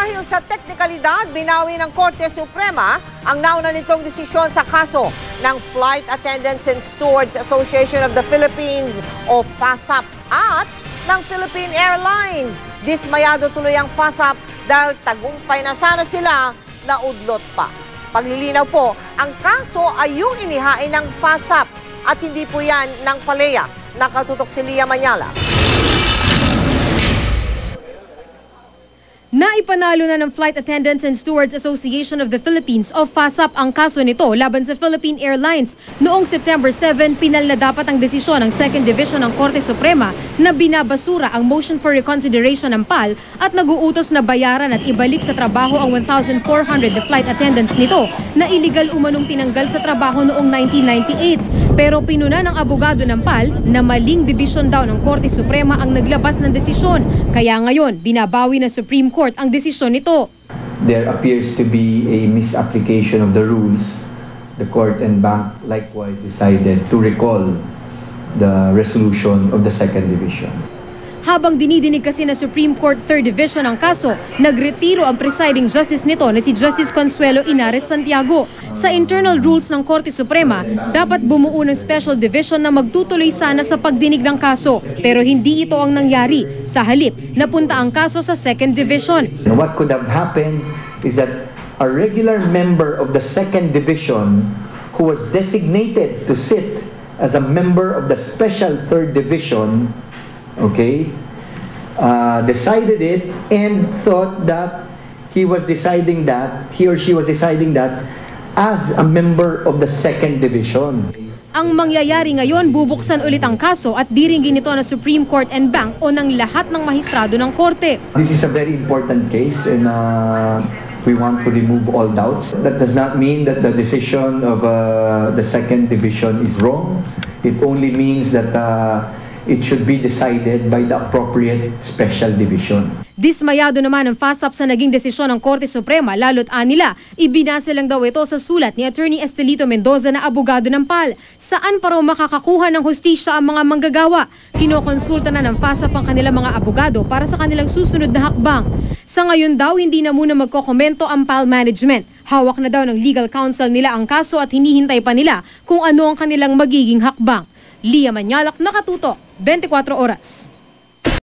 Dahil sa teknikalidad, binawi ng Korte Suprema ang nauna nitong desisyon sa kaso ng Flight Attendants and Stewards Association of the Philippines o FASAP at ng Philippine Airlines. Dismayado tuloy ang FASAP dahil tagumpay na sana sila na udlot pa. Paglilinaw po, ang kaso ay yung inihain ng FASAP at hindi po yan ng PALEA. Nakatutok si Lia Manyala. Naipanalo na ng Flight Attendants and Stewards Association of the Philippines o FASAP ang kaso nito laban sa Philippine Airlines. Noong September 7, pinal na dapat ang desisyon ng Second Division ng Korte Suprema na binabasura ang motion for reconsideration ng PAL at naguutos na bayaran at ibalik sa trabaho ang 1,400 na flight attendants nito na illegal umanong tinanggal sa trabaho noong 1998. Pero pinuna ng abogado ng PAL na maling division daw ng Korte Suprema ang naglabas ng desisyon. Kaya ngayon, binabawi ng Supreme Court ang desisyon nito. there appears to be a misapplication of the rules, the court and bank likewise decided to recall the resolution of the second division. Habang dinidinig kasi na Supreme Court Third Division ang kaso, nagretiro ang presiding justice nito na si Justice Consuelo Inares Santiago. Sa internal rules ng Korte Suprema, dapat bumuo ng special division na magtutuloy sana sa pagdinig ng kaso. Pero hindi ito ang nangyari. Sa halip, napunta ang kaso sa second division. And what could have happened is that a regular member of the second division who was designated to sit as a member of the special third division, okay, uh, decided it and thought that he was deciding that, he or she was deciding that as a member of the second division. Ang mangyayari ngayon, bubuksan ulit ang kaso at diringgin ito ng Supreme Court and Bank o ng lahat ng mahistrado ng korte. This is a very important case and uh, we want to remove all doubts. That does not mean that the decision of uh, the second division is wrong. It only means that uh, it should be decided by the appropriate special division. Dismayado naman ang FASAP sa naging desisyon ng Korte Suprema lalo't anila, ibinasa lang daw ito sa sulat ni Attorney Estelito Mendoza na abogado ng PAL. Saan pa raw makakakuha ng hustisya ang mga manggagawa? Kinokonsulta na ng FASAP ang kanilang mga abogado para sa kanilang susunod na hakbang. Sa ngayon daw, hindi na muna magkokomento ang PAL management. Hawak na daw ng legal counsel nila ang kaso at hinihintay pa nila kung ano ang kanilang magiging hakbang. Lia Manyalak, Nakatuto, 24 Oras.